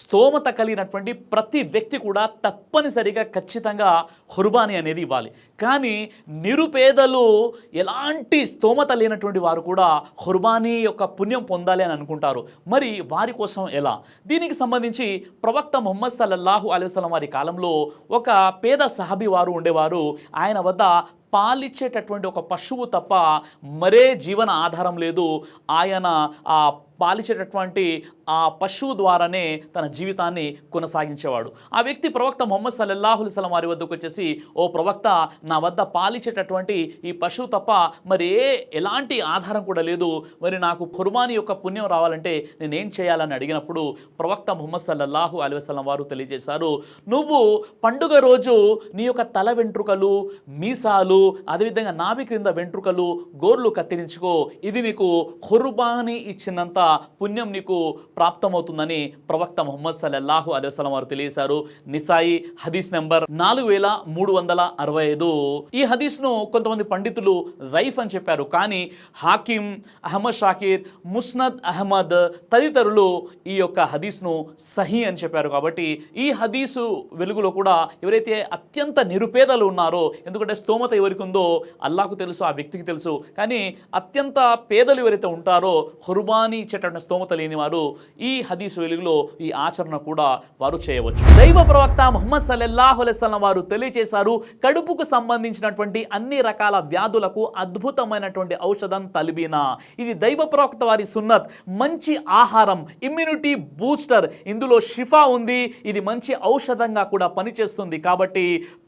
స్తోమత కలిగినటువంటి ప్రతి వ్యక్తి కూడా తప్పనిసరిగా ఖచ్చితంగా హుర్బానీ అనేది ఇవ్వాలి. కానీ నిరుపేదలు ఎలాంటి స్తోమత లేనటువంటి వారు కూడా హుర్బానీ యొక్క పుణ్యం పొందాలి అని అనుకుంటారు. మరి వారి కోసం ఎలా? దీనికి సంబంధించి ప్రవక్త ముహమ్మద్ సల్లల్లాహు అలైవలం వారి కాలంలో ఒక పేద సహాబి వారు ఉండేవారు. ఆయన వద్ద పాలిచ్చేటటువంటి ఒక పశువు తప్ప మరే జీవన ఆధారం లేదు. ఆయన ఆ పాలిచ్చేటటువంటి ఆ పశువు ద్వారానే తన జీవితాన్ని కొనసాగించేవాడు. ఆ వ్యక్తి ప్రవక్త మొహమ్మద్ సల్లల్లాహుల్ సలం వారి వద్దకు వచ్చేసి ఓ ప్రవక్త నా వద్ద పాలిచ్చేటటువంటి ఈ పశువు తప్ప మరి ఏ ఎలాంటి ఆధారం కూడా లేదు. మరి నాకు కుర్బానీ యొక్క పుణ్యం రావాలంటే నేనేం చేయాలని అడిగినప్పుడు ప్రవక్త ముహమ్మద్ సల్లల్లాహు అలైహి వసల్లం వారు తెలియజేశారు నువ్వు పండుగ రోజు నీ యొక్క తల వెంట్రుకలు మీసాలు అదేవిధంగా నాభి క్రింద వెంట్రుకలు గోర్లు కత్తిరించుకో ఇది నీకు హుర్బాని ఇచ్చినంత పుణ్యం నీకు ప్రాప్తమవుతుందని ప్రవక్త ముహమ్మద్ సల్లల్లాహు అలైహి వారు తెలియజేశారు. నిసాయి హదీస్ నెంబర్ నాలుగు వేల మూడు వందల అరవై ఐదు. ఈ హదీస్ను కొంతమంది పండితులు రైఫ్ అని చెప్పారు. కానీ హాకిం అహ్మద్ షాకీర్ ముస్నద్ అహ్మద్ తదితరులు ఈ యొక్క హదీస్ను సహీ అని చెప్పారు. కాబట్టి ఈ హదీసు వెలుగులో కూడా ఎవరైతే అత్యంత నిరుపేదలు ఉన్నారో ఎందుకంటే స్తోమత ఎవరికి ఉందో అల్లాకు తెలుసు ఆ వ్యక్తికి తెలుసు. కానీ అత్యంత పేదలు ఎవరైతే ఉంటారో హుర్బానీ ఇచ్చేటటువంటి స్తోమత లేని వారు ఈ హదీస్ వెలుగులో ఈ ఆచరణ కూడా వారు చేయవచ్చు. దైవ ప్రవక్త ముహమ్మద్ సల్లల్లాహు అలైహి వారు తెలియజేశారు కడుపుకు సంబంధించినటువంటి అన్ని రకాల వ్యాధులకు అద్భుతమైనటువంటి ఔషధం తలిబీనా. ఇది దైవ ప్రవక్త వారి సున్నత్ మంచి ఆహారం ఇమ్యూనిటీ బూస్టర్ ఇందులో షిఫా ఉంది ఇది మంచి ఔషధంగా కూడా పనిచేస్తుంది. కాబట్టి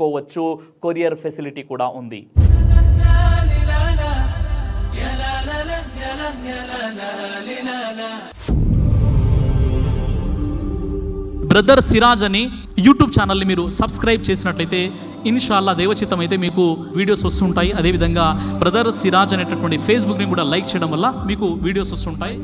చేసుకోవచ్చు కొరియర్ ఫెసిలిటీ కూడా ఉంది. బ్రదర్ సిరాజ్ అని యూట్యూబ్ ఛానల్ని మీరు సబ్స్క్రైబ్ చేసినట్లయితే ఇన్షాల్లా దేవచిత్తం అయితే మీకు వీడియోస్ వస్తుంటాయి. అదేవిధంగా బ్రదర్ సిరాజ్ అనేటటువంటి ఫేస్బుక్ని కూడా లైక్ చేయడం వల్ల మీకు వీడియోస్ వస్తుంటాయి.